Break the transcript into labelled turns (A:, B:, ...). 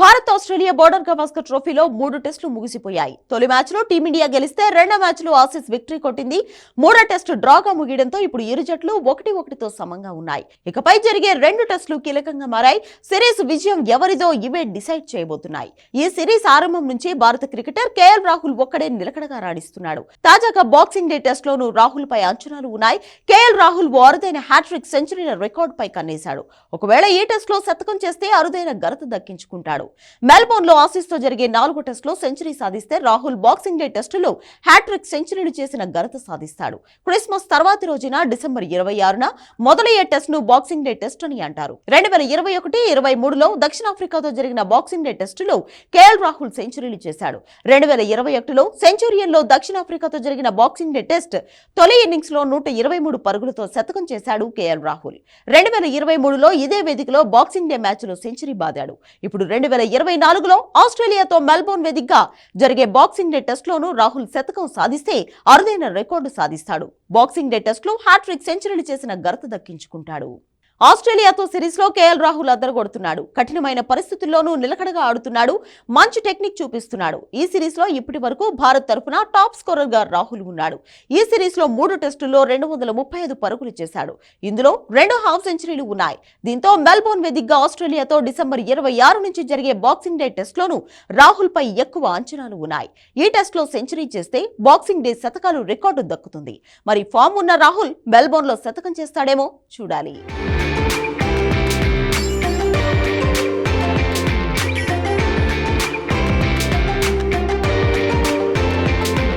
A: Bharat Australia border Gavaskar ట్రోఫీలో మూడు టెస్టులు ముగిసిపోయాయి. తొలి మ్యాచ్లో టీమిండియా గెలిస్తే రెండో మ్యాచ్లో ఆసీస్ విక్టరీ కొట్టింది. మూడో టెస్టు డ్రాగా ముగియడంతో ఇప్పుడు ఇరు జట్లు ఒకటి ఒకటితో సమంగా ఉన్నాయి. ఇకపై జరిగే రెండు టెస్టులు కీలకంగా మారాయి. సిరీస్ విజయం ఎవరిదో ఇవే డిసైడ్ చేయబోతున్నాయి. ఈ సిరీస్ ఆరంభం నుంచి భారత క్రికెటర్ కేఎల్ రాహుల్ ఒక్కడే నిలకడగా రాణిస్తున్నాడు. తాజాగా బాక్సింగ్ డే టెస్ట్లోనూ రాహుల్ పై అంచనాలు ఉన్నాయి. కేఎల్ రాహుల్ ఓ అరుదైన హ్యాట్రిక్ సెంచరీల రికార్డ్ పై కన్నేశాడు. ఒకవేళ ఈ టెస్ట్లో శతకం చేస్తే అరుదైన ఘనత దక్కించుకుంటాడు. మెల్బోర్న్లో ఆసీస్తో జరిగే నాలుగు టెస్టులో సెంచరీ సాధిస్తే రాహుల్ బాక్సింగ్ డే టెస్టులో హ్యాట్రిక్ సెంచరీలు చేసిన ఘనత సాధిస్తాడు. క్రిస్మస్ తర్వాతి రోజున డిసెంబర్ ఇరవై ఆరున మొదలయ్యే టెస్ట్ను బాక్సింగ్ డే టెస్ట్ అని అంటారు. రెండు వేల ఇరవై ఒకటి ఇరవై మూడులో దక్షిణాఫ్రికాతో జరిగిన బాక్సింగ్ డే టెస్టులో కేఎల్ రాహుల్ సెంచరీలు చేశాడు. రెండు వేల ఇరవై ఒకటిలో సెంచురియన్లో దక్షిణాఫ్రికాతో జరిగిన బాక్సింగ్ డే టెస్ట్ తొలి ఇన్నింగ్స్లో నూట ఇరవై మూడు పరుగులతో శతకం చేశాడు కేఎల్ రాహుల్. రెండు వేల ఇరవై మూడులో ఇదే వేదికలో బాక్సింగ్ డే మ్యాచ్లో సెంచరీ బాదాడు. ఇప్పుడు రెండు వేల ఇరవై నాలుగులో ఆస్ట్రేలియాతో మెల్బోర్న్ వేదికగా జరిగే బాక్సింగ్ డే టెస్ట్లోనూ రాహుల్ శతకం సాధిస్తే అరుదైన రికార్డు సాధిస్తాడు. బాక్సింగ్ డే టెస్ట్లో హ్యాట్రిక్ సెంచరీలు చేసిన ఘనత దక్కించుకుంటాడు. ఆస్ట్రేలియాతో సిరీస్లో కేఎల్ రాహుల్ అద్దరగొడుతున్నాడు కఠినమైన పరిస్థితుల్లోనూ నిలకడగా ఆడుతున్నాడు. మంచి టెక్నిక్ చూపిస్తున్నాడు. ఈ సిరీస్లో ఇప్పటి వరకు భారత్ తరఫున టాప్ స్కోరర్గా రాహుల్ ఉన్నాడు. ఈ సిరీస్లో మూడు టెస్టుల్లో రెండు వందల ముప్పై ఐదు పరుగులు చేశాడు. ఇందులో రెండు హాఫ్ సెంచరీలు ఉన్నాయి. దీంతో మెల్బోర్న్ వేదికగా ఆస్ట్రేలియాతో డిసెంబర్ ఇరవై ఆరు నుంచి జరిగే బాక్సింగ్ డే టెస్ట్ లోనూ రాహుల్ పై ఎక్కువ అంచనాలు ఉన్నాయి. ఈ టెస్ట్లో సెంచరీ చేస్తే బాక్సింగ్ డే శతకాలు రికార్డు దక్కుతుంది. మరి ఫామ్ ఉన్న రాహుల్ మెల్బోర్న్లో శతకం చేస్తాడేమో చూడాలి.